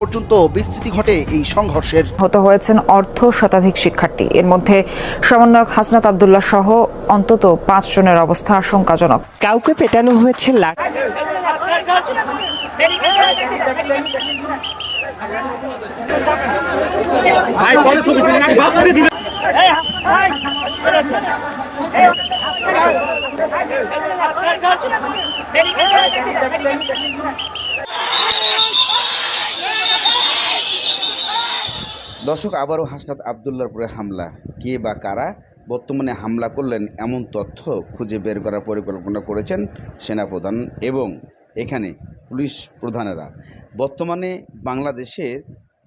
পর্যন্ত বিস্তৃতি ঘটে এই সংঘর্ষের আহত হয়েছেন অর্ধ শতাধিক শিক্ষার্থী এর মধ্যে সমন্বয়ক হাসনাত আবদুল্লাহ সহ অন্তত পাঁচ জনের অবস্থা আশঙ্কাজনক কাউকে পেটানো হয়েছে লাঠি দর্শক, আবারও হাসনাত আবদুল্লার উপরে হামলা। কে বা কারা বর্তমানে হামলা করলেন এমন তথ্য খুঁজে বের করার পরিকল্পনা করেছেন সেনাপ্রধান এবং এখানে পুলিশ প্রধানেরা। বর্তমানে বাংলাদেশের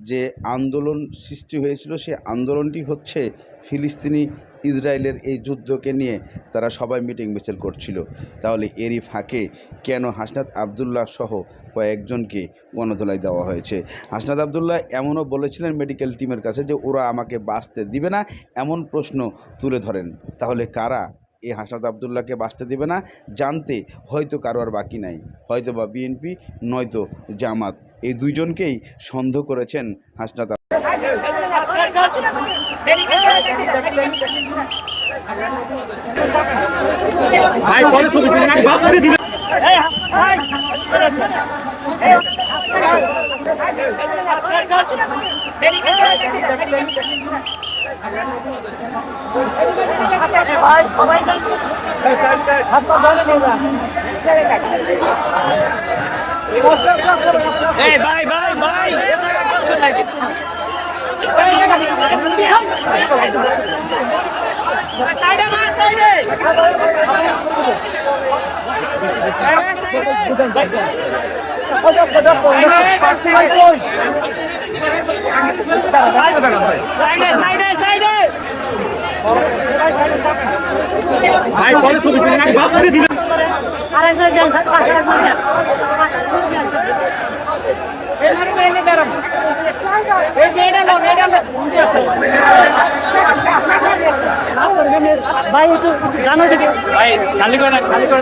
যে আন্দোলন সৃষ্টি হয়েছিল, সে আন্দোলনটি হচ্ছে ফিলিস্তিনি ইসরায়েলের এই যুদ্ধকে নিয়ে তারা সবাই মিটিং মিছিল করছিল। তাহলে এরই ফাঁকে কেন হাসনাত আবদুল্লাহ সহ কয়েকজনকে গণধোলাই দেওয়া হয়েছে? হাসনাত আবদুল্লাহ এমনও বলেছিলেন মেডিকেল টিমের কাছে যে, ওরা আমাকে বাঁচতে দিবে না। এমন প্রশ্ন তুলে ধরেন। তাহলে কারা এই হাসনাত আবদুল্লাহকে বাঁচতে দেবে না। জানতে হয়তো কারও আর বাকি নাই। হয়তো বা বিএনপি, নয়তো জামাত। এই দুইজনকেই সন্দেহ করেছেন হাসনাত এই ভাই ভাই ভাই এছাড়া কিছু নাই সাইডে মা সাইডে সাইডে সাইডে একটু জানো দিকে ভাই খালি করে খালি করে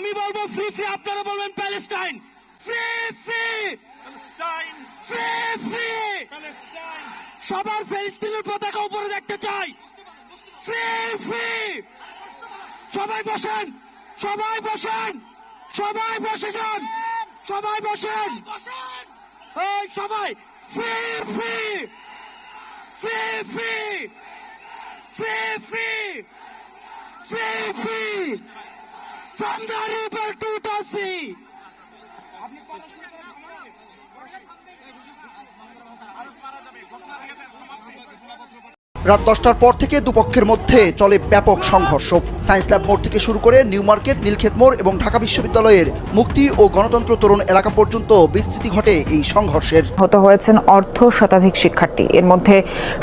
আমি বলব ফ্রি ফ্রি আপনারা বলবেন Palestine. Free free. Free free. সবার ফিলিস্তিনের পতাকা উপরে দেখতে চাই। Free free. সবাই বসেন সবাই বসেন সবাই বসে যান সবাই বসেন। এই সবাই free free. Free free. Free free. Free free. From the river to the sea. রাত দশটার পর থেকে দুপক্ষের মধ্যে চলে ব্যাপক সংঘর্ষ। সায়েন্স ল্যাব মোড় থেকে শুরু করে নিউ মার্কেট নীলক্ষেত মোড় এবং ঢাকা বিশ্ববিদ্যালয়ের মুক্তি ও গণতন্ত্র তরুণ এলাকা পর্যন্ত বিস্তৃতি ঘটে এই সংঘর্ষের। আহত হয়েছেন অর্ধ শতাধিক শিক্ষার্থী। এর মধ্যে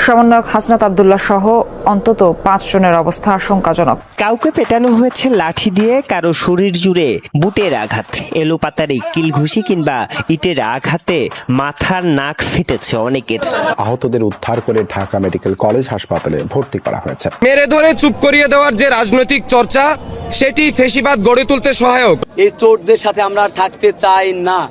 সমন্বয়ক হাসনাত আবদুল্লাহ সহ অন্তত পাঁচ জনের অবস্থা আশঙ্কাজনক। কাউকে পেটানো হয়েছে লাঠি দিয়ে কারও শরীর জুড়ে বুটের আঘাত এলোপাতারে কিল ঘুষি কিংবা ইটের আঘাতে মাথার নাক ফেটেছে অনেকের। আহতদের উদ্ধার করে ঢাকা মেডিকেল কলেজ হাসপাতালে ভর্তি করা হয়েছে। মেরে ধরে চুপ করিয়ে দেওয়ার যে রাজনৈতিক চর্চা সেটি ফেসিবাদ গড়ে তুলতে সহায়ক। এই চোরদের সাথে আমরা থাকতে চাই না।